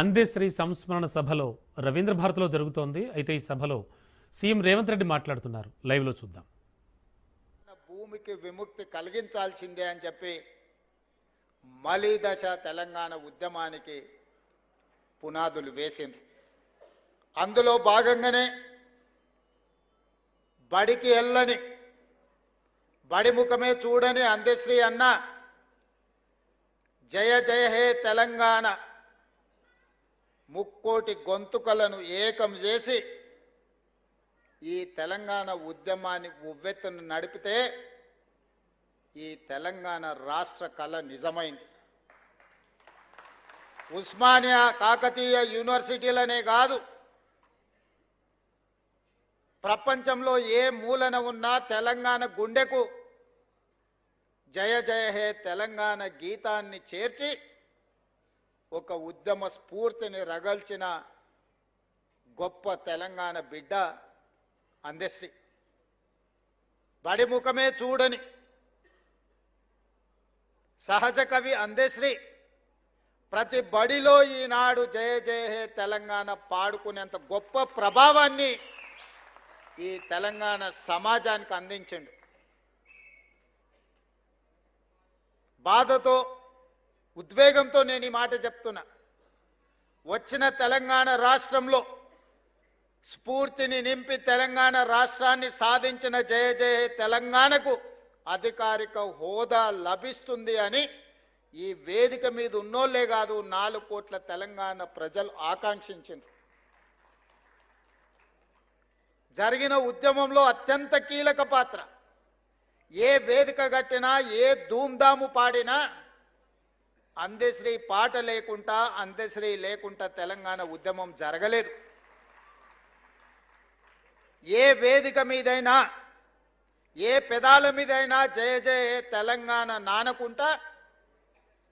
అందేశ్రీ సంస్మరణ సభలో రవీంద్ర భారతిలో జరుగుతోంది. అయితే ఈ సభలో సీఎం రేవంత్ రెడ్డి మాట్లాడుతున్నారు. లైవ్లో చూద్దాం. భూమికి విముక్తి కలిగించాల్సిందే అని చెప్పి మలి దశ తెలంగాణ ఉద్యమానికి పునాదులు వేసింది అందులో భాగంగానే బడికి వెళ్ళని బడి ముఖమే చూడని అందశ్రీ అన్న జయ జయ హే తెలంగాణ ముక్కోటి గొంతుకలను ఏకం చేసి ఈ తెలంగాణ ఉద్యమాన్ని ఉవ్వెత్తును నడిపితే ఈ తెలంగాణ రాష్ట్ర కళ నిజమైంది. ఉస్మానియా కాకతీయ యూనివర్సిటీలనే కాదు ప్రపంచంలో ఏ మూలన ఉన్నా తెలంగాణ గుండెకు జయ జయ హే తెలంగాణ గీతాన్ని చేర్చి ఒక ఉద్యమ స్ఫూర్తిని రగల్చిన గొప్ప తెలంగాణ బిడ్డ అందశ్రీ. బడి ముఖమే చూడని సహజ కవి అందశ్రీ. ప్రతి బడిలో ఈనాడు జయ జయ హే తెలంగాణ పాడుకునేంత గొప్ప ప్రభావాన్ని ఈ తెలంగాణ సమాజానికి అందించండు. బాధతో ఉద్వేగంతో నేను ఈ మాట చెప్తున్నా. వచ్చిన తెలంగాణ రాష్ట్రంలో స్ఫూర్తిని నింపి తెలంగాణ రాష్ట్రాన్ని సాధించిన జయ జయ తెలంగాణకు అధికారిక హోదా లభిస్తుంది అని ఈ వేదిక మీద ఉన్నోళ్ళే కాదు నాలుగు కోట్ల తెలంగాణ ప్రజలు ఆకాంక్షించారు జరిగిన ఉద్యమంలో అత్యంత కీలక పాత్ర. ఏ వేదిక కట్టినా ఏ ధూమ్ధాము పాడినా అందశ్రీ పాట లేకుండా అందశ్రీ లేకుండా తెలంగాణ ఉద్యమం జరగలేదు. ఏ వేదిక మీదైనా ఏ పెదాల మీదైనా జయ జయ తెలంగాణ నానకుంటా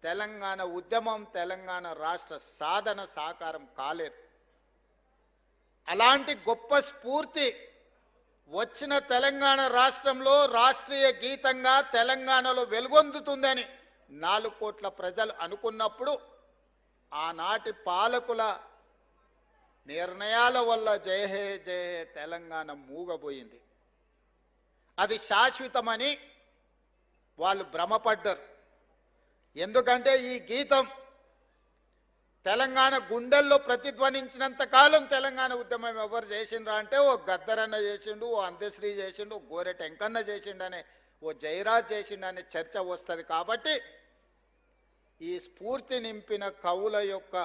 తెలంగాణ ఉద్యమం తెలంగాణ రాష్ట్ర సాధన సాకారం కాలేదు. అలాంటి గొప్ప స్ఫూర్తి వచ్చిన తెలంగాణ రాష్ట్రంలో రాష్ట్రీయ గీతంగా తెలంగాణలో వెలుగొందుతుందని నాలుగు కోట్ల ప్రజలు అనుకున్నప్పుడు ఆనాటి పాలకుల నిర్ణయాల వల్ల జయ హే జయ తెలంగాణ మూగబోయింది. అది శాశ్వతమని వాళ్ళు భ్రమపడ్డారు. ఎందుకంటే ఈ గీతం తెలంగాణ గుండెల్లో ప్రతిధ్వనించినంత కాలం తెలంగాణ ఉద్యమం ఎవరు చేసిండ్రా అంటే ఓ గద్దరన్న చేసిండు ఓ అందశ్రీ చేసిండు ఓ టెంకన్న చేసిండనే ఓ జైరాజ్ చేసిండనే చర్చ వస్తుంది కాబట్టి ఈ స్ఫూర్తి నింపిన కవుల యొక్క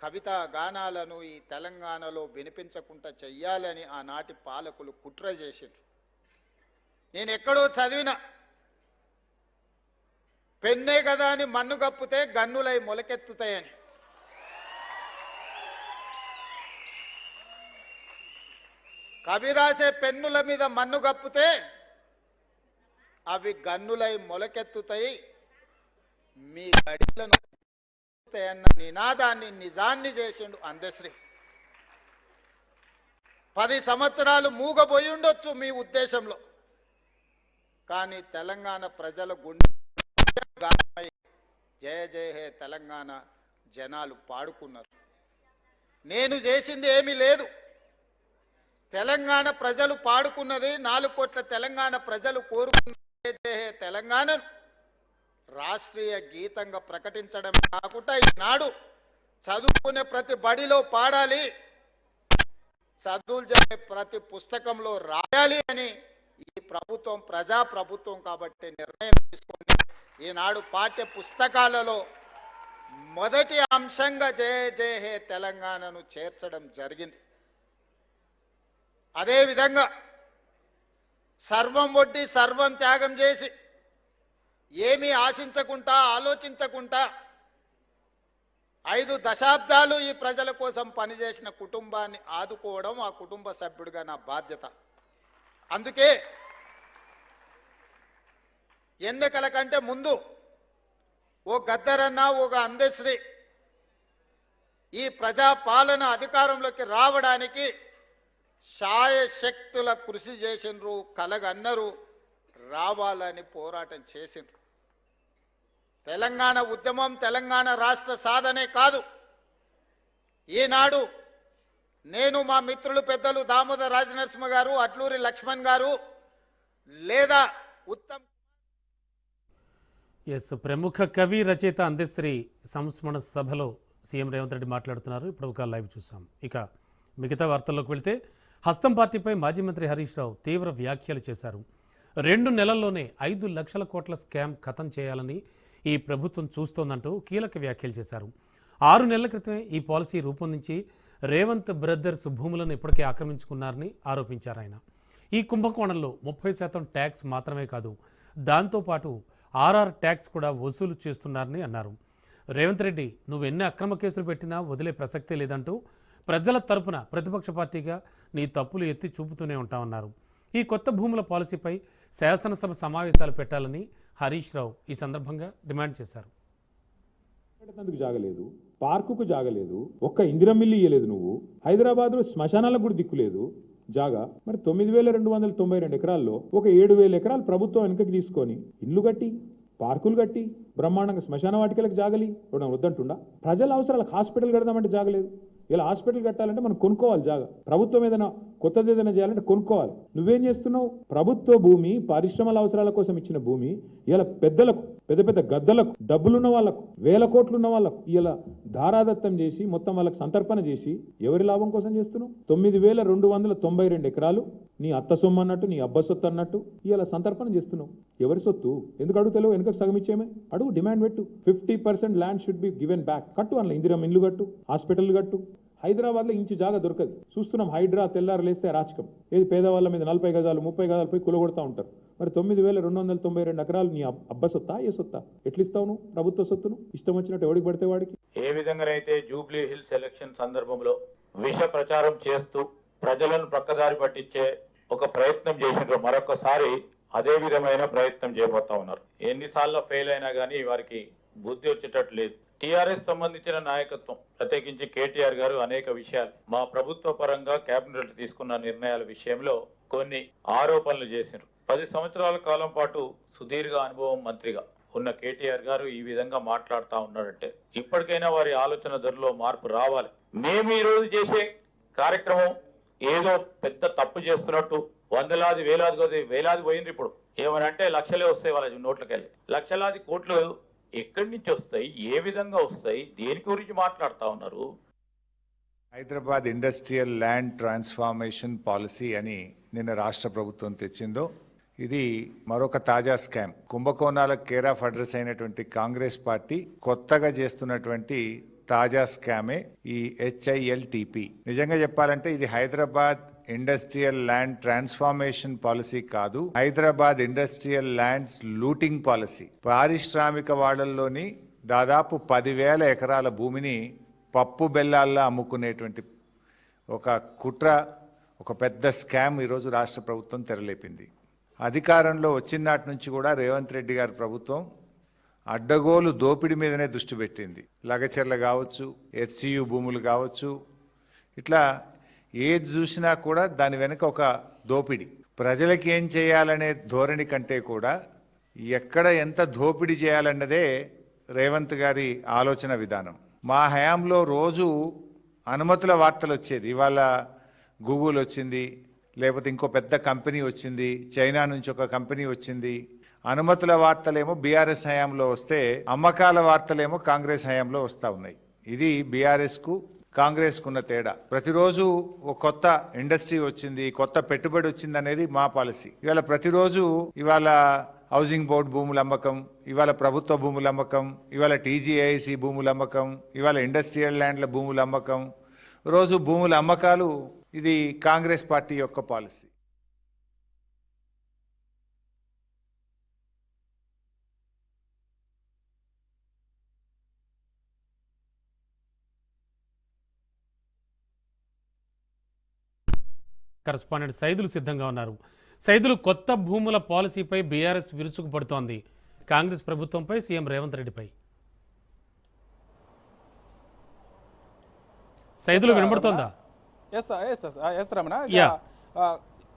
కవితా గానాలను ఈ తెలంగాణలో వినిపించకుండా చెయ్యాలని ఆనాటి పాలకులు కుట్ర చేసిండ్రు. నేను ఎక్కడో చదివిన పెన్నే కదా అని మన్ను కప్పితే గన్నులై మొలకెత్తుతాయని. కవి రాసే పెన్నుల మీద మన్ను కప్పితే అవి గన్నులై మొలకెత్తుతాయి. మీ గడిలను అన్న నినాదాన్ని నిజాన్ని చేసిండు అందశ్రీ పది సంవత్సరాలు మూగబోయి ఉండొచ్చు మీ ఉద్దేశంలో. కానీ తెలంగాణ ప్రజల గుండె జయ జయ హే తెలంగాణ జనాలు పాడుకున్నారు. నేను చేసింది ఏమీ లేదు. తెలంగాణ ప్రజలు పాడుకున్నది నాలుగు కోట్ల తెలంగాణ ప్రజలు కోరుకున్న తెలంగాణ రాష్ట్రీయ గీతంగా ప్రకటించడం కాకుండా ఈనాడు చదువుకునే ప్రతి బడిలో పాడాలి. చదువులు జరిగే ప్రతి పుస్తకంలో రాయాలి అని ఈ ప్రభుత్వం ప్రజా ప్రభుత్వం కాబట్టి నిర్ణయం తీసుకుని ఈనాడు పాఠ్య పుస్తకాలలో మొదటి అంశంగా జయ జయ హే తెలంగాణను చేర్చడం జరిగింది. అదేవిధంగా సర్వం ఒడ్డి సర్వం త్యాగం చేసి ఏమీ ఆశించకుండా ఆలోచించకుండా ఐదు దశాబ్దాలు ఈ ప్రజల కోసం పనిచేసిన కుటుంబాన్ని ఆదుకోవడం ఆ కుటుంబ సభ్యుడిగా నా బాధ్యత. అందుకే ఎన్నికల కంటే ముందు ఓ గద్దరన్న ఒక అందశ్రీ ఈ ప్రజా పాలన అధికారంలోకి రావడానికి శాయశక్తుల కృషి చేసిండ్రు కలగన్నరు రావాలని పోరాటం చేసిండ్రు తెలంగాణ ఉద్యమం తెలంగాణ రాష్ట్ర సాధనే కాదు. ఈనాడు నేను మా మిత్రులు పెద్దలు దామోదర్ రాజనరసింహ గారు అట్లూరి లక్ష్మణ్ గారు లేదా ఉత్తమ్ ఎస్ ప్రముఖ కవి రచయిత అందశ్రీ సంస్మరణ సభలో సీఎం రేవంత్ రెడ్డి మాట్లాడుతున్నారు. ఇప్పుడు ఒక లైవ్ చూసాం. ఇక మిగతా వార్తల్లోకి వెళ్తే హస్తం పార్టీపై మాజీ మంత్రి హరీష్ రావు తీవ్ర వ్యాఖ్యలు చేశారు. రెండు నెలల్లోనే ఐదు లక్షల కోట్ల స్కామ్ ఖతం చేయాలని ఈ ప్రభుత్వం చూస్తోందంటూ కీలక వ్యాఖ్యలు చేశారు. ఆరు నెలల క్రితమే ఈ పాలసీ రూపొందించి రేవంత్ బ్రదర్స్ భూములను ఇప్పటికే ఆక్రమించుకున్నారని ఆరోపించారు ఆయన. ఈ కుంభకోణంలో ముప్పై శాతం ట్యాక్స్ మాత్రమే కాదు దాంతోపాటు ఆర్ఆర్ ట్యాక్స్ కూడా వసూలు చేస్తున్నారని అన్నారు. రేవంత్ రెడ్డి నువ్వు ఎన్ని అక్రమ కేసులు పెట్టినా వదిలే ప్రసక్తే లేదంటూ ప్రజల తరపున ప్రతిపక్ష పార్టీగా నీ తప్పులు ఎత్తి చూపుతూనే ఉంటామన్నారు ఈ కొత్త భూముల పాలసీపై శాసనసభ సమావేశాలు పెట్టాలని హరీష్ రావు ఈ సందర్భంగా డిమాండ్ చేశారు. జాగలేదు పార్కుకు జాగలేదు ఒక్క ఇందిరం మిల్లి ఇయ్యలేదు నువ్వు హైదరాబాద్లో శ్మశానాలకు కూడా దిక్కులేదు. జాగా మరి తొమ్మిది వేల రెండు వందల తొంభై రెండు ఎకరాల్లో ఒక ఏడు వేల ఎకరాలు ప్రభుత్వం వెనుకకి తీసుకొని ఇల్లు కట్టి పార్కులు కట్టి బ్రహ్మాండంగా శ్మశాన వాటికలకు జాగలి ఇవ్వడం వద్దంటుండా? ప్రజల అవసరాలకు హాస్పిటల్ కడదామంటే జాగలేదు. ఇలా హాస్పిటల్ కట్టాలంటే మనం కొనుక్కోవాలి జాగా. ప్రభుత్వం ఏదైనా కొత్తది ఏదైనా చేయాలంటే కొనుక్కోవాలి. నువ్వేం చేస్తున్నావు? ప్రభుత్వ భూమి పరిశ్రమల అవసరాల కోసం ఇచ్చిన భూమి ఇలా పెద్దలకు పెద్ద పెద్ద గద్దలకు డబ్బులున్న వాళ్ళకు వేల కోట్లు ఉన్న వాళ్ళకు ఇలా ధారాదత్తం చేసి మొత్తం వాళ్ళకి సంతర్పణ చేసి ఎవరి లాభం కోసం చేస్తున్నావు? తొమ్మిది వేల రెండు వందల తొంభై రెండు ఎకరాలు నీ అత్త సొమ్ము అన్నట్టు నీ అబ్బ సొత్తు అన్నట్టు ఇలా సంతర్పణ చేస్తున్నావు. ఎవరి సొత్తు? ఎందుకు అడుగుతలేవు? వెనుక సగం ఇచ్చేమే? అడుగు డిమాండ్ పెట్టు. Fifty percent land should be given back. కట్టు అందులో ఇందిరా ఇల్లు కట్టు హాస్పిటల్ కట్టు. హైదరాబాద్లో ఇంచు జాగా దొరకదు. చూస్తున్నాం హైడ్రా తెల్లారు లేస్తే రాచకం ఏది పేదవాళ్ళ మీద నలభై గజాలు ముప్పై గజాలు పోయి కులగొడతా ఉంటారు. మరి తొమ్మిది వేల రెండు వందల తొంభై రెండు ఎకరాలు నీ అబ్బ సొత్తా ఏ సొత్తా? ఎట్లిస్తావు నువ్వు? ప్రభుత్వ సొత్తును? ఇష్టం వచ్చినట్టు ఎవడికి పడితే వాడికి? ఏ విధంగానైతే జూబ్లీ హిల్స్ ఎలక్షన్ సందర్భంలో విష ప్రచారం చేస్తూ ప్రజలను ప్రక్కదారి పట్టించే ఒక ప్రయత్నం చేసినారు మరొకసారి అదే విధమైన ప్రయత్నం చేయబోతా ఉన్నారు. ఎన్నిసార్లు ఫెయిల్ అయినా కానీ వారికి బుద్ధి వచ్చేటట్టు లేదు. టిఆర్ఎస్ సంబంధించిన నాయకత్వం ప్రత్యేకించి కేటీఆర్ గారు అనేక విషయాలు. మా ప్రభుత్వ పరంగా కేబినెట్ తీసుకున్న నిర్ణయాల విషయంలో కొన్ని ఆరోపణలు చేసినారు పది సంవత్సరాల కాలం పాటు సుదీర్ఘ అనుభవం మంత్రిగా ఉన్న కేటీఆర్ గారు ఈ విధంగా మాట్లాడుతూ ఉన్నారంటే ఇప్పటికైనా వారి ఆలోచన ధరలో మార్పు రావాలి. మేము ఈ రోజు చేసే కార్యక్రమం ఏదో పెద్ద తప్పు చేస్తున్నట్టు వందలాది వేలాది కొద్ది వేలాది పోయింది ఇప్పుడు. ఏమనంటే లక్షలే వస్తాయి వాళ్ళ నోట్లకెళ్ళి. లక్షలాది కోట్లు ఎక్కడి నుంచి వస్తాయి? ఏ విధంగా వస్తాయి? దేని గురించి మాట్లాడుతూ ఉన్నారు? Hyderabad industrial land transformation policy అని నిన్న రాష్ట్ర ప్రభుత్వం తెచ్చిందో ఇది మరొక తాజా స్కామ్. కుంభకోణాలకు కేర్ ఆఫ్ అడ్రస్ అయినటువంటి కాంగ్రెస్ పార్టీ కొత్తగా చేస్తున్నటువంటి తాజా స్కామే ఈ హెచ్ఐఎల్టీపీ. నిజంగా చెప్పాలంటే ఇది Hyderabad industrial land transformation policy కాదు Hyderabad industrial lands looting policy. పారిశ్రామిక వాడల్లోని దాదాపు పదివేల ఎకరాల భూమిని పప్పు బెల్లాల్లో అమ్ముకునేటువంటి ఒక కుట్ర ఒక పెద్ద స్కామ్ ఈరోజు రాష్ట్ర ప్రభుత్వం తెరలేపింది. అధికారంలో వచ్చినాటి నుంచి కూడా రేవంత్ రెడ్డి గారి ప్రభుత్వం అడ్డగోలు దోపిడి మీదనే దృష్టి పెట్టింది. లగచెర్ల కావచ్చు హెచ్సియు భూములు కావచ్చు ఇట్లా ఏది చూసినా కూడా దాని వెనుక ఒక దోపిడీ. ప్రజలకి ఏం చేయాలనే ధోరణి కంటే కూడా ఎక్కడ ఎంత దోపిడీ చేయాలన్నదే రేవంత్ గారి ఆలోచన విధానం. మా హయాంలో రోజు అనుమతుల వార్తలు వచ్చేది. ఇవాళ గూగుల్ వచ్చింది లేకపోతే ఇంకో పెద్ద కంపెనీ వచ్చింది చైనా నుంచి ఒక కంపెనీ వచ్చింది. అనుమతుల వార్తలేమో బీఆర్ఎస్ హయాంలో వస్తే అమ్మకాల వార్తలేమో కాంగ్రెస్ హయాంలో వస్తూ ఉన్నాయి. ఇది బీఆర్ఎస్కు కాంగ్రెస్కున్న తేడా. ప్రతిరోజు ఒక కొత్త ఇండస్ట్రీ వచ్చింది కొత్త పెట్టుబడి వచ్చింది అనేది మా పాలసీ. ఇవాళ ప్రతిరోజు ఇవాళ హౌసింగ్ బోర్డు భూముల అమ్మకం ఇవాళ ప్రభుత్వ భూముల అమ్మకం ఇవాళ టీజీఐసి భూముల అమ్మకం ఇవాళ ఇండస్ట్రియల్ ల్యాండ్ల భూముల అమ్మకం. రోజు భూముల అమ్మకాలు ఇది కాంగ్రెస్ పార్టీ యొక్క పాలసీ. కరస్పాండెంట్ సైదులు సిద్ధంగా ఉన్నారు. సైదులు కొత్త భూముల పాలసీపై బీఆర్ఎస్ విరుచుకుపడుతోంది. కాంగ్రెస్ ప్రభుత్వంపై సీఎం రేవంత్ రెడ్డిపై. సైదులు వినబడుతోందా? ఎస్ రమణ.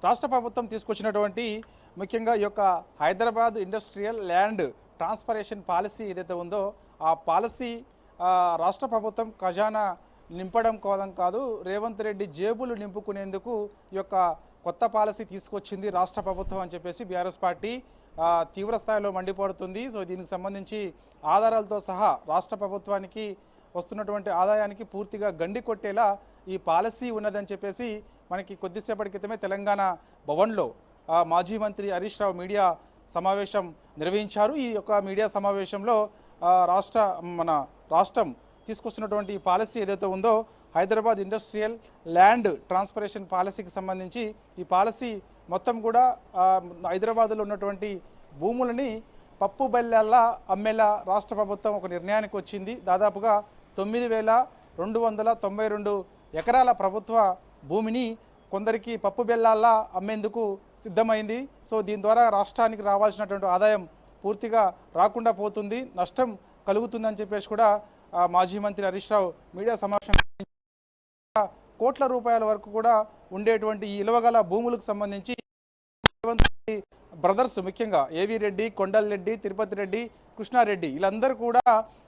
రాష్ట్ర ప్రభుత్వం తీసుకొచ్చినటువంటి ముఖ్యంగా ఈ యొక్క Hyderabad industrial land transformation policy ఏదైతే ఉందో ఆ పాలసీ రాష్ట్ర ప్రభుత్వం ఖజానా నింపడం కోదం కాదు రేవంత్ రెడ్డి జేబులు నింపుకునేందుకు ఈ యొక్క కొత్త పాలసీ తీసుకొచ్చింది రాష్ట్ర ప్రభుత్వం అని చెప్పేసి బీఆర్ఎస్ పార్టీ తీవ్ర స్థాయిలో మండిపడుతుంది. సో దీనికి సంబంధించి ఆధారాలతో సహా రాష్ట్ర ప్రభుత్వానికి వస్తున్నటువంటి ఆదాయానికి పూర్తిగా గండి కొట్టేలా ఈ పాలసీ ఉన్నదని చెప్పేసి మనకి కొద్దిసేపటి క్రితమే తెలంగాణ భవన్లో మాజీ మంత్రి హరీష్ రావు మీడియా సమావేశం నిర్వహించారు. ఈ యొక్క మీడియా సమావేశంలో రాష్ట్ర మన రాష్ట్రం తీసుకొస్తున్నటువంటి ఈ పాలసీ ఏదైతే ఉందో హైదరాబాద్ ఇండస్ట్రియల్ ల్యాండ్ ట్రాన్స్పరేషన్ పాలసీకి సంబంధించి ఈ పాలసీ మొత్తం కూడా హైదరాబాద్లో ఉన్నటువంటి భూములని పప్పు బెల్లల్లా అమ్మేలా రాష్ట్ర ప్రభుత్వం ఒక నిర్ణయానికి వచ్చింది. దాదాపుగా తొమ్మిది వేల రెండు వందల తొంభై రెండు ఎకరాల ప్రభుత్వ భూమిని కొందరికి పప్పు బెల్లాల్లా అమ్మేందుకు సిద్ధమైంది. సో దీని ద్వారా రాష్ట్రానికి రావాల్సినటువంటి ఆదాయం పూర్తిగా రాకుండా పోతుంది నష్టం కలుగుతుందని చెప్పేసి కూడా మాజీ మంత్రి హరీష్ రావు మీడియా సమావేశం కోట్ల రూపాయల వరకు కూడా ఉండేటువంటి ఈ ఇలవగల భూములకు సంబంధించి బ్రదర్స్ ముఖ్యంగా ఏవి రెడ్డి కొండల్ రెడ్డి తిరుపతి రెడ్డి కృష్ణారెడ్డి వీళ్ళందరూ కూడా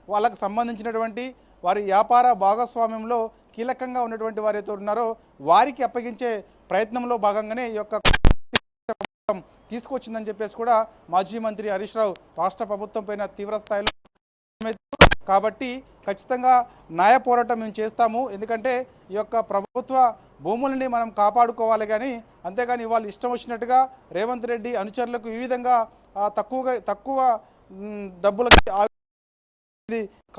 వాళ్ళకు సంబంధించినటువంటి వారి వ్యాపార భాగస్వామ్యంలో కీలకంగా ఉన్నటువంటి వారైతే ఉన్నారో వారికి అప్పగించే ప్రయత్నంలో భాగంగానే ఈ యొక్క తీసుకొచ్చిందని చెప్పేసి కూడా మాజీ మంత్రి హరీష్ రావు రాష్ట్ర ప్రభుత్వం పైన తీవ్ర స్థాయిలో కాబట్టి ఖచ్చితంగా న్యాయ పోరాటం మేము చేస్తాము. ఎందుకంటే ఈ యొక్క ప్రభుత్వ భూములని మనం కాపాడుకోవాలి కానీ అంతేగాని వాళ్ళు ఇష్టం వచ్చినట్టుగా రేవంత్ రెడ్డి అనుచరులకు ఈ విధంగా తక్కువగా తక్కువ డబ్బులకి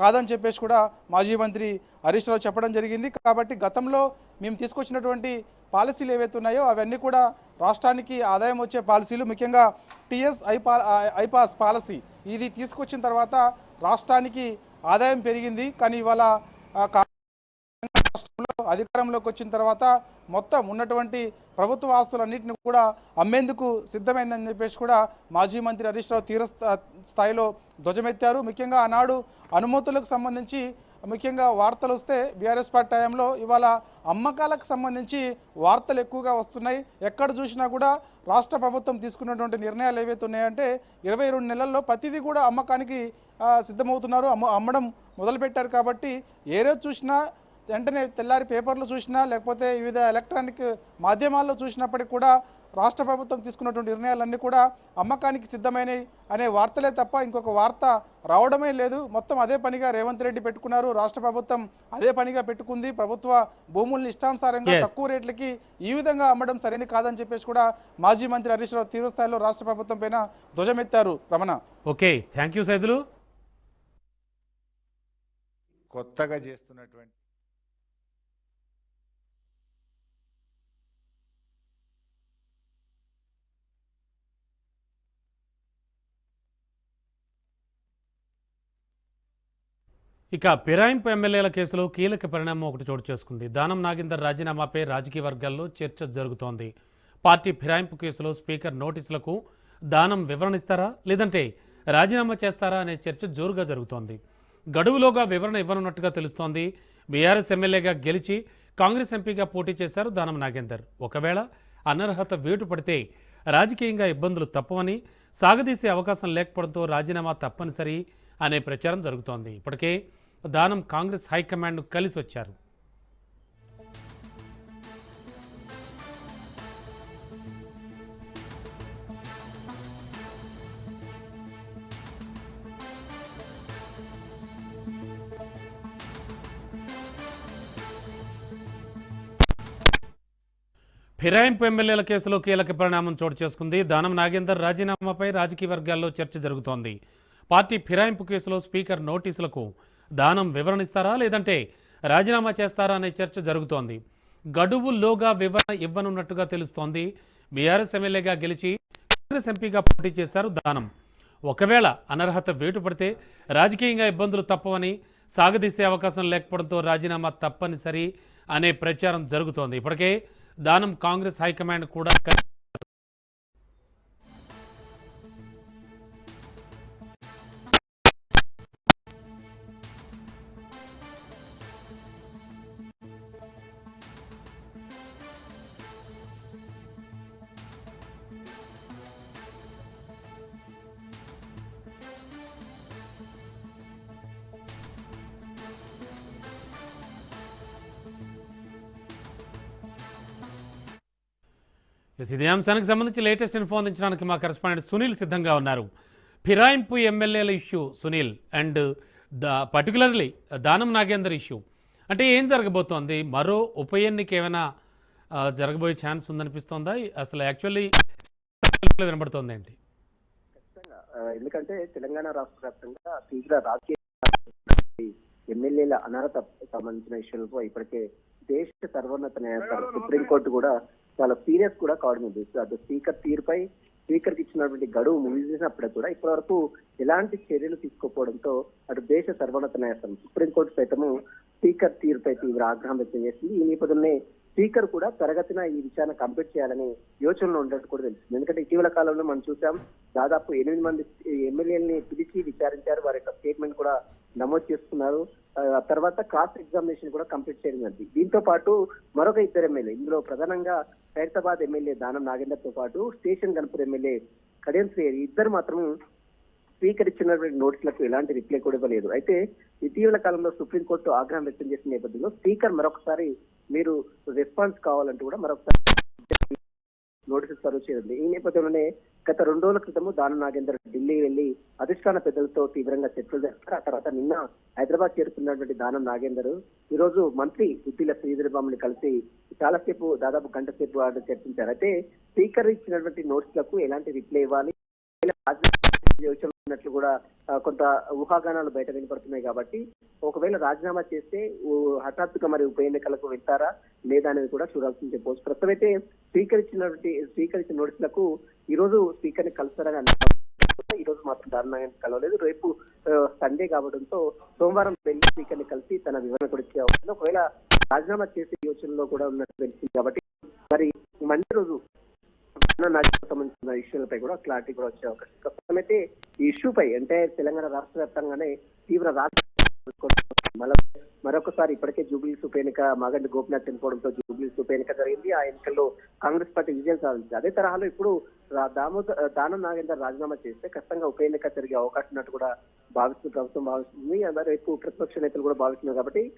కాదని చెప్పేసి కూడా మాజీ మంత్రి హరీష్ రావు చెప్పడం జరిగింది. కాబట్టి గతంలో మేము తీసుకొచ్చినటువంటి పాలసీలు ఏవైతే ఉన్నాయో అవన్నీ కూడా రాష్ట్రానికి ఆదాయం వచ్చే పాలసీలు ముఖ్యంగా టిఎస్ ఐపా ఐపాస్ పాలసీ. ఇది తీసుకొచ్చిన తర్వాత రాష్ట్రానికి ఆదాయం పెరిగింది కానీ ఇవాళ రాష్ట్రంలో అధికారంలోకి వచ్చిన తర్వాత మొత్తం ఉన్నటువంటి ప్రభుత్వ ఆస్తులన్నింటిని కూడా అమ్మేందుకు సిద్ధమైందని చెప్పేసి కూడా మాజీ మంత్రి హరీష్ రావు తీవ్ర స్థాయిలో ధ్వజమెత్తారు. ముఖ్యంగా ఆనాడు అనుమతులకు సంబంధించి ముఖ్యంగా వార్తలు వస్తే బీఆర్ఎస్ పార్టీ టైంలో ఇవాళ అమ్మకాలకు సంబంధించి వార్తలు ఎక్కువగా వస్తున్నాయి. ఎక్కడ చూసినా కూడా రాష్ట్ర ప్రభుత్వం తీసుకున్నటువంటి నిర్ణయాలు ఏవైతే ఉన్నాయంటే ఇరవై రెండు నెలల్లో ప్రతిదీ కూడా అమ్మకానికి సిద్ధమవుతున్నారు. అమ్మ అమ్మడం మొదలుపెట్టారు కాబట్టి ఏ రోజు చూసినా వెంటనే తెల్లారి పేపర్లు చూసినా లేకపోతే వివిధ ఎలక్ట్రానిక్ మాధ్యమాల్లో చూసినప్పటికీ కూడా రాష్ట్ర ప్రభుత్వం తీసుకున్నటువంటి నిర్ణయాలన్నీ కూడా అమ్మకానికి సిద్ధమైనవి అనే వార్తలే తప్ప ఇంకొక వార్త రావడమే లేదు. మొత్తం అదే పనిగా రేవంత్ రెడ్డి పెట్టుకున్నారు. రాష్ట్ర ప్రభుత్వం అదే పనిగా పెట్టుకుంది. ప్రభుత్వ భూముల్ని ఇష్టానుసారంగా. తక్కువ రేట్లకి ఈ విధంగా అమ్మడం సరైనది కాదని చెప్పేసి కూడా మాజీ మంత్రి హరీష్ రావు తీవ్రస్థాయిలో రాష్ట్ర ప్రభుత్వం పైన ధ్వజమెత్తారు. Ramana. Okay. Thank you Saidulu. కొత్తగా చేస్తున్నటువంటి ఇక ఫిరాయింపు ఎమ్మెల్యేల కేసులో కీలక పరిణామం ఒకటి చోటు చేసుకుంది. దానం నాగేందర్ రాజీనామాపై రాజకీయ వర్గాల్లో చర్చ జరుగుతోంది. పార్టీ ఫిరాయింపు కేసులో స్పీకర్ నోటీసులకు దానం వివరణిస్తారా లేదంటే రాజీనామా చేస్తారా అనే చర్చ జోరుగా జరుగుతోంది. గడువులోగా వివరణ ఇవ్వనున్నట్టుగా తెలుస్తోంది. బీఆర్ఎస్ ఎమ్మెల్యేగా గెలిచి కాంగ్రెస్ ఎంపీగా పోటీ చేశారు దానం నాగేందర్. ఒకవేళ అనర్హత వేటు పడితే రాజకీయంగా ఇబ్బందులు తప్పవని సాగదీసే అవకాశం లేకపోవడంతో రాజీనామా తప్పనిసరి అనే ప్రచారం జరుగుతోంది. ఇప్పటికే దానం కాంగ్రెస్ హైకమాండ్ను కలిసి వచ్చారు. ఫిరాయింపు ఎమ్మెల్యేల కేసులో కీలక పరిణామం చోటు చేసుకుంది. దానం నాగేందర్ రాజీనామాపై రాజకీయ వర్గాల్లో చర్చ జరుగుతోంది. పార్టీ ఫిరాయింపు కేసులో స్పీకర్ నోటీసులకు దానం వివరణిస్తారా లేదంటే రాజీనామా చేస్తారా అనే చర్చ జరుగుతోంది. గడువుల్లోగా వివరణ ఇవ్వనున్నట్టుగా తెలుస్తోంది. బీఆర్ఎస్ ఎమ్మెల్యేగా గెలిచి కాంగ్రెస్ ఎంపీగా పోటీ చేశారు దానం. ఒకవేళ అనర్హత వేటు పడితే రాజకీయంగా ఇబ్బందులు తప్పవని సాగదీసే అవకాశం లేకపోవడంతో రాజీనామా తప్పనిసరి అనే ప్రచారం జరుగుతోంది. ఇప్పటికే దానం కాంగ్రెస్ హైకమాండ్ కూడా ఎస్, ఇదే అంశానికి సంబంధించి లేటెస్ట్ ఇన్ఫో అందించడానికి మా కరెస్పాండెంట్ సునీల్ సిద్ధంగా ఉన్నారు. ఫిరాయింపు ఎమ్మెల్యేల issue Sunil and the particularly Danam Nagender issue. అంటే ఏం జరగబోతోంది? మరో ఉప ఎన్నిక ఏమైనా జరగబోయే ఛాన్స్ ఉందనిపిస్తోందా? అసలు యాక్చువల్లీ వినబడుతోంది ఏంటి? ఎందుకంటే తెలంగాణ రాష్ట్ర వ్యాప్తంగా తీవ్ర రాజకీయ ఎమ్మెల్యేల అనర్హత సంబంధించిన విషయాలతో ఇప్పటికే దేశ సర్వోన్నత న్యాయస్థానం సుప్రీంకోర్టు కూడా చాలా సీరియస్ కూడా కావడం ఉంది. అటు స్పీకర్ తీరుపై స్పీకర్కి ఇచ్చినటువంటి గడువు ముగిసినప్పటికీ కూడా ఇప్పటి వరకు ఎలాంటి చర్యలు తీసుకోకపోవడంతో అటు దేశ సర్వోన్నత న్యాయస్థానం సుప్రీంకోర్టు సైతము స్పీకర్ తీరుపై తీవ్ర ఆగ్రహం వ్యక్తం చేసింది. ఈ నేపథ్యంలో స్పీకర్ కూడా తరగతిన ఈ విషయాన్ని కంప్లీట్ చేయాలని యోచనలో ఉండేట్టు కూడా తెలుస్తుంది. ఎందుకంటే ఇటీవల కాలంలో మనం చూసాం దాదాపు ఎనిమిది మంది ఎమ్మెల్యేలని పిలిచి విచారించారు. వారి యొక్క స్టేట్మెంట్ కూడా నమోదు చేసుకున్నారు. ఆ తర్వాత క్రాస్ ఎగ్జామినేషన్ కూడా కంప్లీట్ చేయడం జరిగింది. దీంతో పాటు మరొక ఇద్దరు ఎమ్మెల్యే ఇందులో ప్రధానంగా ఖైరతాబాద్ ఎమ్మెల్యే దానం నాగేందర్తో పాటు స్టేషన్ గణపూర్ ఎమ్మెల్యే కడియం శ్రీ ఇద్దరు మాత్రం స్పీకర్ ఇచ్చినటువంటి నోటీసులకు ఎలాంటి రిప్లై కూడా ఇవ్వలేదు. అయితే ఇటీవల కాలంలో సుప్రీంకోర్టు ఆగ్రహం వ్యక్తం చేసిన నేపథ్యంలో స్పీకర్ మరొకసారి మీరు రెస్పాన్స్ కావాలంటూ కూడా మరొకసారి నోటీసులు సర్వ్ చేయండి ఈ నేపథ్యంలోనే గత రెండు రోజుల క్రితము దాన నాగేందర్ ఢిల్లీ వెళ్ళి అధిష్టాన పెద్దలతో తీవ్రంగా చర్చలు జరిపారు. ఆ తర్వాత నిన్న హైదరాబాద్ చేరుకున్నటువంటి దానం నాగేందర్ ఈ రోజు మంత్రి ఉత్తిల శ్రీధరబాబుని కలిసి చాలాసేపు దాదాపు గంట సేపు వారు చర్చించారు. అయితే స్పీకర్ ఇచ్చినటువంటి నోట్స్లకు ఎలాంటి రిప్లై ఇవ్వాలి? చేస్తున్నట్లు కూడా కొంత ఊహాగానాలు బయట వినపడుతున్నాయి కాబట్టి ఒకవేళ రాజీనామా చేస్తే హఠాత్తుగా మరి ఉప ఎన్నికలకు వెళ్తారా లేదా అనేది కూడా చూడాల్సింది. చెప్పవచ్చు ప్రస్తుతమైతే స్వీకరించినటువంటి స్పీకర్ ఇచ్చినటువంటి స్పీకర్ ఇచ్చిన నోటీసులకు ఈ రోజు స్పీకర్ని కలుస్తారని ఈ రోజు మాత్రం దారుణంగా కలవలేదు. రేపు సండే కావడంతో సోమవారం వెళ్ళి స్పీకర్ని కలిసి తన వివరణ కూడా ఇచ్చే ఒకవేళ రాజీనామా చేసే యోచనలో కూడా ఉన్నట్టు తెలిసింది కాబట్టి మరి మంచి రోజు సంబంధించిన ఇష్యూలపై కూడా క్లారిటీ కూడా వచ్చే అవకాశం ప్రస్తుతం అయితే ఈ ఇష్యూపై అంటే తెలంగాణ రాష్ట్ర వ్యాప్తంగానే తీవ్ర రాజకీయ మరొకసారి ఇప్పటికే జూబ్లీస్ ఉప ఎన్నిక మాగంటి గోపినాథ్ చనిపోవడంతో జూబ్లీస్ ఉప ఎన్నిక జరిగింది. ఆ ఎన్నికల్లో కాంగ్రెస్ పార్టీ విజయం సాధించింది. అదే తరహాలో ఇప్పుడు రా- దామోదర్ దానం నాగేందర్ రాజీనామా చేస్తే ఖచ్చితంగా ఉప ఎన్నిక జరిగే అవకాశం ఉన్నట్టు కూడా భావిస్తుంది ప్రభుత్వం భావిస్తుంది. అందరూ ఎక్కువ ప్రతిపక్ష నేతలు కూడా భావిస్తున్నారు కాబట్టి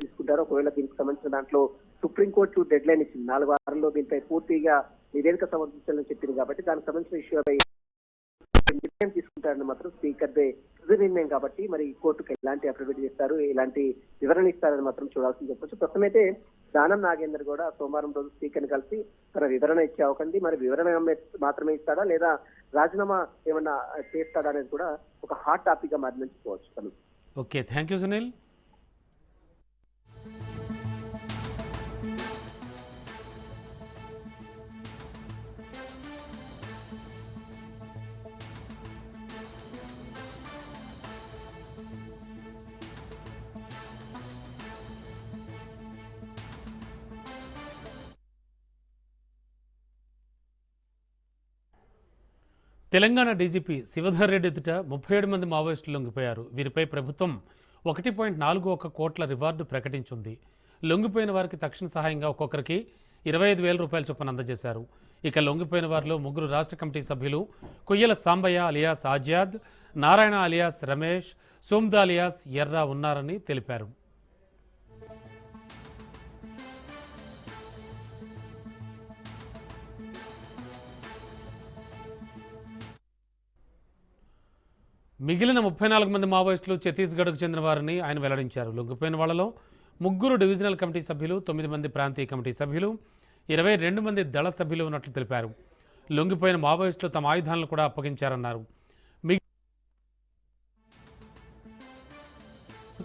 తీసుకుంటారు. ఒకవేళ దీనికి సంబంధించిన దాంట్లో సుప్రీంకోర్టు డెడ్ లైన్ ఇచ్చింది. నాలుగు వారాల్లో దీనిపై పూర్తిగా నివేదిక సమర్పించాలని చెప్పింది కాబట్టి దానికి సంబంధించిన ఇష్యూపై నిర్ణయం తీసుకుంటారని మాత్రం స్పీకర్ దే తుది నిర్ణయం కాబట్టి మరి కోర్టుకు ఎలాంటి అఫిడవిట్ చేస్తారు ఎలాంటి వివరణ ఇస్తారని మాత్రం చూడాల్సింది చెప్పొచ్చు. ప్రస్తుతం అయితే దానం నాగేందర్ కూడా సోమవారం రోజు స్పీకర్ని కలిసి తన వివరణ ఇచ్చే అవకండి మరి వివరణ మాత్రమే ఇస్తాడా లేదా రాజీనామా ఏమన్నా చేస్తాడా అనేది కూడా ఒక హాట్ టాపిక్గా మారిందని చెప్పుకోవచ్చు okay thank you Sunil. Telangana DGP Shivadhar Reddy ఎదుట ముప్పై ఏడు మంది మావోయిస్టులు లొంగిపోయారు. వీరిపై ప్రభుత్వం ఒకటి పాయింట్ నాలుగు ఒక కోట్ల రివార్డు ప్రకటించింది. లొంగిపోయిన వారికి తక్షణ సహాయంగా ఒక్కొక్కరికి ఇరవై ఐదు వేల రూపాయల చొప్పున అందజేశారు. ఇక లొంగిపోయిన వారిలో ముగ్గురు రాష్ట్ర కమిటీ సభ్యులు Koyyala Sambaiah alias Azad Narayana alias Ramesh Somda alias Erra ఉన్నారని తెలిపారు. మిగిలిన ముప్పై నాలుగు మంది మావోయిస్టులు ఛత్తీస్గఢ్కు చెందిన వారిని ఆయన వెల్లడించారు. లొంగిపోయిన వాళ్ళలో ముగ్గురు డివిజనల్ కమిటీ సభ్యులు తొమ్మిది మంది ప్రాంతీయ కమిటీ సభ్యులు ఇరవై రెండు మంది దళ సభ్యులు ఉన్నట్లు తెలిపారు. లొంగిపోయిన మావోయిస్టులు తమ ఆయుధాలను కూడా అప్పగించారన్నారు. మిగి-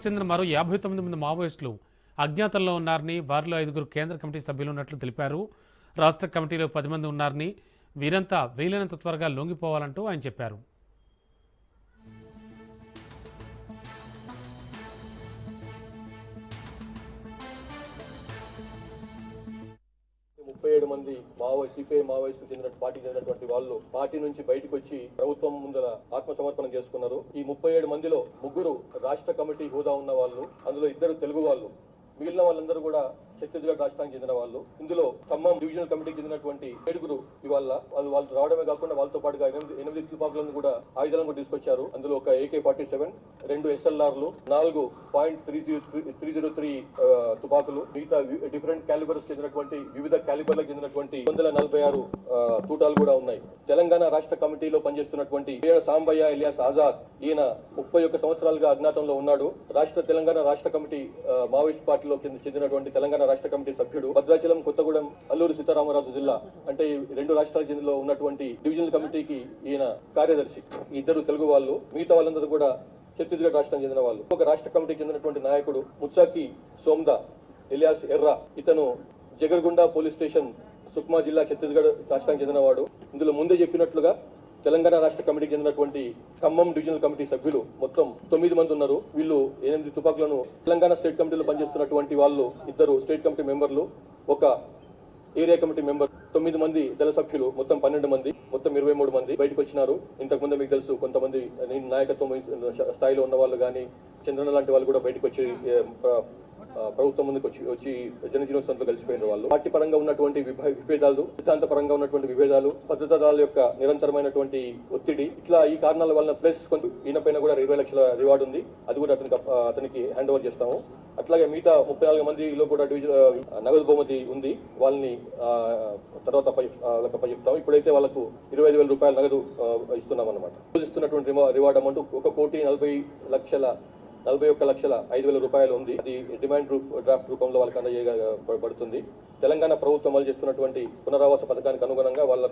చెందిన మరో యాభై తొమ్మిది మంది మావోయిస్టులు అజ్ఞాతంలో ఉన్నారని వారిలో ఐదుగురు కేంద్ర కమిటీ సభ్యులు ఉన్నట్లు తెలిపారు. రాష్ట్ర కమిటీలో పది మంది ఉన్నారని వీరంతా వీలైనంత త్వరగా లొంగిపోవాలంటూ ఆయన చెప్పారు. ముప్పై ఏడు మంది మావో సిపిఐ మావోయిస్టు చెందిన పార్టీ చెందినటువంటి వాళ్ళు పార్టీ నుంచి బయటకు వచ్చి ప్రభుత్వం ముందర ఆత్మసమర్పణ చేసుకున్నారు. ఈ ముప్పై ఏడు మందిలో ముగ్గురు రాష్ట్ర కమిటీ హోదా ఉన్న వాళ్ళు అందులో ఇద్దరు తెలుగు వాళ్ళు. మిగిలిన వాళ్ళందరూ కూడా ఛత్తీస్గఢ్ రాష్ట్రానికి చెందిన వాళ్ళు. ఇందులో ఖమ్మం డివిజనల్ కమిటీకి చెందినటువంటి ఏడుగురు ఇవాళ వాళ్ళు వాళ్ళు రావడమే కాకుండా వాళ్ళతో పాటుగా ఎనిమిది ఎనిమిది తుపాకులను కూడా ఆయుధాలను కూడా తీసుకొచ్చారు. అందులో ఒక ఏకే ఫార్టీ సెవెన్ రెండు ఎస్ఎల్ఆర్లు నాలుగు point three zero three zero three తుపాకులు మిగతా డిఫరెంట్ క్యాలిబర్స్ చెందినటువంటి వివిధ క్యాలిబర్లకు చెందినటువంటి వందల నలభై ఆరు తూటాలు కూడా ఉన్నాయి. తెలంగాణ రాష్ట్ర కమిటీలో పనిచేస్తున్నటువంటి సాంబయ్య ఇలియాస్ ఆజాద్ ఈయన ముప్పై ఒక్క సంవత్సరాలుగా అజ్ఞాతంలో ఉన్నాడు. రాష్ట్ర తెలంగాణ రాష్ట్ర కమిటీ మావోయిస్ట్ పార్టీలో కింద చెందినటువంటి తెలంగాణ రాష్ట్ర కమిటీ సభ్యుడు భద్రాచలం కొత్తగూడెం అల్లూరు సీతారామరాజు జిల్లా అంటే ఈ రెండు రాష్ట్రాల జిల్లాలో ఉన్నటువంటి డివిజనల్ కమిటీకి ఈయన కార్యదర్శి. ఇద్దరు తెలుగు వాళ్ళు మిగతా వాళ్ళందరూ కూడా ఛత్తీస్గఢ్ రాష్ట్రం చెందిన వాళ్ళు. ఒక రాష్ట్ర కమిటీకి చెందినటువంటి నాయకుడు ముత్సాకి సోమ్దా ఎలియాస్ ఎర్రా. ఇతను జగర్గుండ పోలీస్ స్టేషన్ సుక్మా జిల్లా ఛత్తీస్గఢ్ రాష్ట్రానికి చెందినవాడు. ఇందులో ముందే చెప్పినట్లుగా తెలంగాణ రాష్ట్ర కమిటీకి చెందినటువంటి ఖమ్మం డివిజనల్ కమిటీ సభ్యులు మొత్తం తొమ్మిది మంది ఉన్నారు. వీళ్ళు ఎనిమిది తుపాకులను తెలంగాణ స్టేట్ కమిటీలో పనిచేస్తున్నటువంటి వాళ్ళు ఇద్దరు స్టేట్ కమిటీ మెంబర్లు ఒక ఏరియా కమిటీ మెంబర్ తొమ్మిది మంది దళ సభ్యులు మొత్తం పన్నెండు మంది మొత్తం ఇరవై మూడు మంది బయటకు వచ్చినారు. ఇంతకుముందు మీకు తెలుసు కొంతమంది నాయకత్వం స్థాయిలో ఉన్న వాళ్ళు కానీ చంద్రన లాంటి వాళ్ళు కూడా బయటకు వచ్చి ప్రభుత్వం ముందుకు వచ్చి వచ్చి జనజీవనంలో కలిసిపోయిన వాళ్ళు. పార్టీ పరంగా ఉన్నటువంటి విభేదాలు సిద్ధాంత పరంగా ఉన్నటువంటి విభేదాలు భద్రతా యొక్క నిరంతరమైనటువంటి ఒత్తిడి ఇట్లా ఈ కారణాల వలన ప్లస్ కొంత ఈయన పైన కూడా ఇరవై లక్షల రివార్డు ఉంది. అది కూడా అతనికి అతనికి హ్యాండ్ ఓవర్ చేస్తాము. అట్లాగే మిగతా ముప్పై నాలుగు మందిలో కూడా డివిజన్ నగదు బహుమతి ఉంది. వాళ్ళని తర్వాత పై ఇప్పుడైతే వాళ్ళకు ఇరవై ఐదు వేల రూపాయల నగదు ఇస్తున్నాం అనమాట ఇస్తున్నటువంటి రివార్డ్ అమౌంట్ ఒక కోటి నలభై లక్షల నలభై ఒక్క లక్షల ఐదు వేల రూపాయలు ఉంది. అది డిమాండ్ రూప్ డ్రాఫ్ట్ రూపంలో వాళ్ళకి అందజేయబడుతుంది తెలంగాణ ప్రభుత్వం అమలు చేస్తున్నటువంటి పునరావాస పథకానికి అనుగుణంగా వాళ్ళ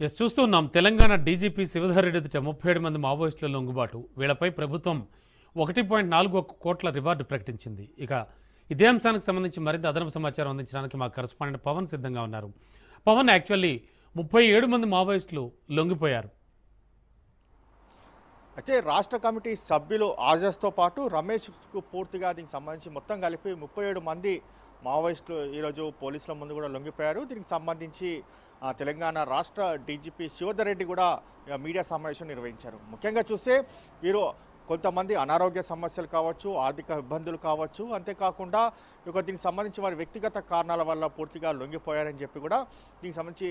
ఎస్ చూస్తున్నాం తెలంగాణ డీజీపీ శివధర్ ఎదుట ముప్పై ఏడు మంది మావోయిస్టుల లొంగుబాటు వీళ్ళపై ప్రభుత్వం ఒకటి పాయింట్ నాలుగు ఒక కోట్ల రివార్డు ప్రకటించింది. ఇక ఇదే అంశానికి సంబంధించి మరింత అదనపు సమాచారం అందించడానికి మా కరస్పాండెంట్ పవన్ సిద్ధంగా ఉన్నారు. పవన్ యాక్చువల్లీ ముప్పై ఏడు మంది మావోయిస్టులు లొంగిపోయారు. అయితే రాష్ట్ర కమిటీ సభ్యులు ఆజస్తో పాటు రమేష్కు పూర్తిగా దీనికి సంబంధించి మొత్తం కలిపి ముప్పై ఏడు మంది మావోయిస్టులు ఈరోజు పోలీసుల ముందు కూడా లొంగిపోయారు. దీనికి సంబంధించి తెలంగాణ రాష్ట్ర డీజీపీ శివధర్ రెడ్డి కూడా మీడియా సమావేశం నిర్వహించారు. ముఖ్యంగా చూస్తే వీరు కొంతమంది అనారోగ్య సమస్యలు కావచ్చు ఆర్థిక ఇబ్బందులు కావచ్చు అంతేకాకుండా ఇక దీనికి సంబంధించి వారి వ్యక్తిగత కారణాల వల్ల పూర్తిగా లొంగిపోయారని చెప్పి కూడా దీనికి సంబంధించి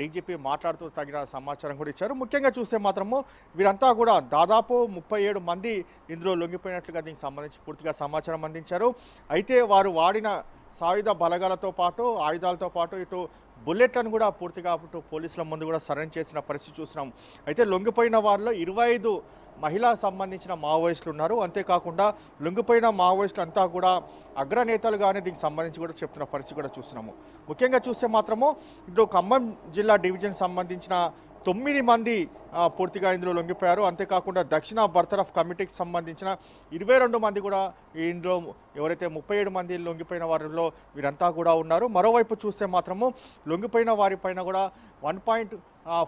డీజీపీ మాట్లాడుతూ తగిన సమాచారం కూడా ఇచ్చారు. ముఖ్యంగా చూస్తే మాత్రము వీరంతా కూడా దాదాపు ముప్పై ఏడు మంది ఇందులో లొంగిపోయినట్లుగా దీనికి సంబంధించి పూర్తిగా సమాచారం అందించారు. అయితే వారు వాడిన సాయుధ బలగాలతో పాటు ఆయుధాలతో పాటు ఇటు బుల్లెట్లను కూడా పూర్తిగా ఇటు పోలీసుల ముందు కూడా సరెండర్ చేసిన పరిస్థితి చూసినాం. అయితే లొంగిపోయిన వారిలో ఇరవై ఐదు మహిళా సంబంధించిన మావోయిస్టులు ఉన్నారు. అంతేకాకుండా లొంగిపోయిన మావోయిస్టులు అంతా కూడా అగ్రనేతలుగానే దీనికి సంబంధించి కూడా చెప్తున్న పరిస్థితి కూడా చూస్తున్నాము ముఖ్యంగా చూస్తే మాత్రము ఇటు ఖమ్మం జిల్లా డివిజన్ సంబంధించిన తొమ్మిది మంది పూర్తిగా ఇందులో లొంగిపోయారు. అంతేకాకుండా దక్షిణ బర్తరఫ్ కమిటీకి సంబంధించిన ఇరవై రెండు మంది కూడా ఇందులో ఎవరైతే ముప్పై ఏడు మంది లొంగిపోయిన వారిలో వీరంతా కూడా ఉన్నారు. మరోవైపు చూస్తే మాత్రము లొంగిపోయిన వారిపైన కూడా వన్ పాయింట్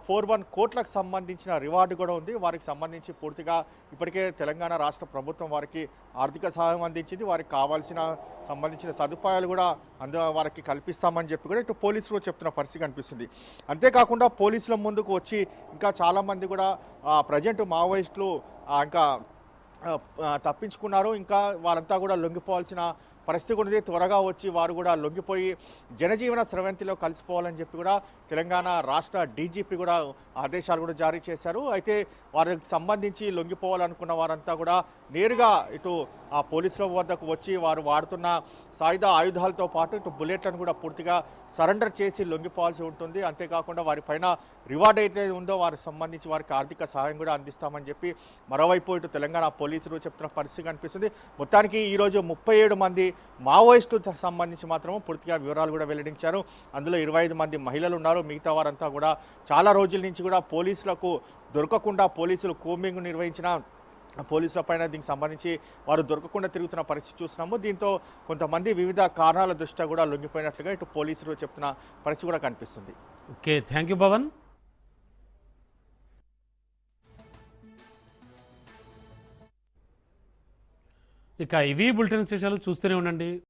ఫోర్ వన్ కోట్లకు సంబంధించిన రివార్డు కూడా ఉంది. వారికి సంబంధించి పూర్తిగా ఇప్పటికే తెలంగాణ రాష్ట్ర ప్రభుత్వం వారికి ఆర్థిక సహాయం అందించింది. వారికి కావాల్సిన సంబంధించిన సదుపాయాలు కూడా అందు వారికి కల్పిస్తామని చెప్పి కూడా ఇటు పోలీసులు చెప్తున్న పరిస్థితి కనిపిస్తుంది. అంతేకాకుండా పోలీసుల ముందుకు వచ్చి ఇంకా చాలామంది కూడా ప్రజెంట్ మావోయిస్టులు ఇంకా తప్పించుకున్నారు. ఇంకా వారంతా కూడా లొంగిపోవాల్సిన పరిస్థితి ఉంది త్వరగా వచ్చి వారు కూడా లొంగిపోయి జనజీవన స్రవంతిలో కలిసిపోవాలని చెప్పి కూడా తెలంగాణ రాష్ట్ర డీజీపీ కూడా ఆదేశాలు కూడా జారీ చేశారు. అయితే వారికి సంబంధించి లొంగిపోవాలనుకున్న వారంతా కూడా నేరుగా ఇటు ఆ పోలీసుల వద్దకు వచ్చి వారు వాడుతున్న సాయుధ ఆయుధాలతో పాటు ఇటు బుల్లెట్లను కూడా పూర్తిగా సరెండర్ చేసి లొంగిపోవాల్సి ఉంటుంది. అంతేకాకుండా వారిపైన రివార్డ్ అయితే ఉందో వారికి సంబంధించి వారికి ఆర్థిక సహాయం కూడా అందిస్తామని చెప్పి మరోవైపు ఇటు తెలంగాణ పోలీసులు చెప్తున్న పరిస్థితి కనిపిస్తుంది. మొత్తానికి ఈరోజు ముప్పై ఏడు మంది మావోయిస్టు సంబంధించి మాత్రం పూర్తిగా వివరాలు కూడా వెల్లడించారు. అందులో ఇరవై ఐదు మంది మహిళలు ఉన్నారు. మిగతా వారంతా కూడా చాలా రోజుల నుంచి కూడా పోలీసులకు దొరకకుండా పోలీసులు కూమింగ్ నిర్వహించిన పోలీసుల పైన దీనికి సంబంధించి వారు దొరకకుండా తిరుగుతున్న పరిస్థితి చూస్తున్నాము. దీంతో కొంతమంది వివిధ కారణాల దృష్ట్యా కూడా లొంగిపోయినట్లుగా ఇటు పోలీసులు చెప్తున్న పరిస్థితి కూడా కనిపిస్తుంది. Okay thank you Bhavan. ఇక ఇవి బులెటిన్ విశేషాలు చూస్తూనే ఉండండి.